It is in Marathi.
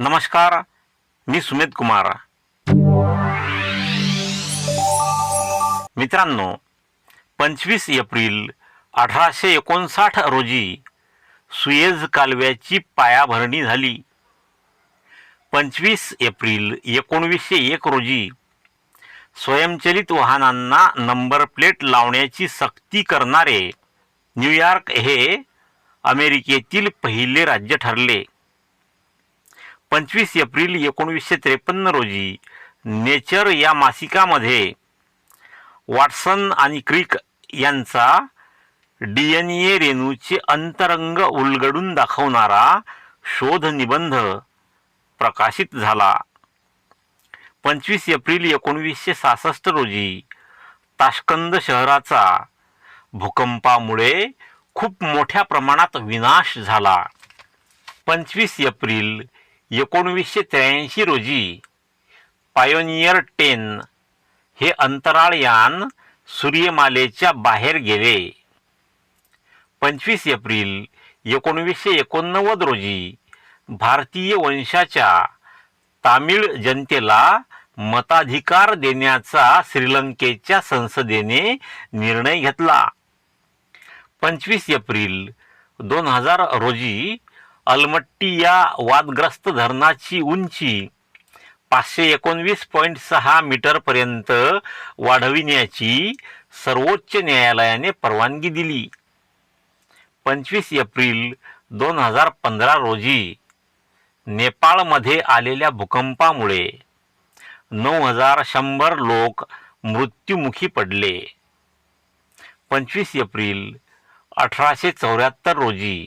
नमस्कार मी सुमित कुमार. मित्रांनो पंचवीस एप्रिल अठराशे एकोणसाठ रोजी सुएझ कालव्याची पायाभरणी झाली. पंचवीस एप्रिल एकोणवीसशे एक रोजी स्वयंचलित वाहनांना नंबर प्लेट लावण्याची सक्ती करणारे न्यूयॉर्क हे अमेरिकेतील पहिले राज्य ठरले. पंचवीस एप्रिल एकोणवीसशे त्रेपन्न रोजी नेचर या मासिकामध्ये वॉटसन आणि क्रिक यांचा डी एन ए रेणूचे अंतरंग उलगडून दाखवणारा शोधनिबंध प्रकाशित झाला. पंचवीस एप्रिल एकोणवीसशे सहासष्ट रोजी ताशकंद शहराचा भूकंपामुळे खूप मोठ्या प्रमाणात विनाश झाला. पंचवीस एप्रिल एकोणवीसशे त्र्याऐंशी रोजी पायोनियर टेन हे अंतराळयान सूर्यमालेच्या बाहेर गेले. पंचवीस एप्रिल एकोणवीसशे एकोणनव्वद रोजी भारतीय वंशाच्या तामिळ जनतेला मताधिकार देण्याचा श्रीलंकेच्या संसदेने निर्णय घेतला. पंचवीस एप्रिल दोन हजार रोजी अलमट्टी या वादग्रस्त धरणाची उंची पाचशे एकोणवीस पॉईंट सहा मीटरपर्यंत वाढविण्याची सर्वोच्च न्यायालयाने परवानगी दिली. पंचवीस एप्रिल दोन हजार पंधरा रोजी नेपाळमध्ये आलेल्या भूकंपामुळे नऊ हजार शंभर लोक मृत्युमुखी पडले. पंचवीस एप्रिल अठराशे चौऱ्याहत्तर रोजी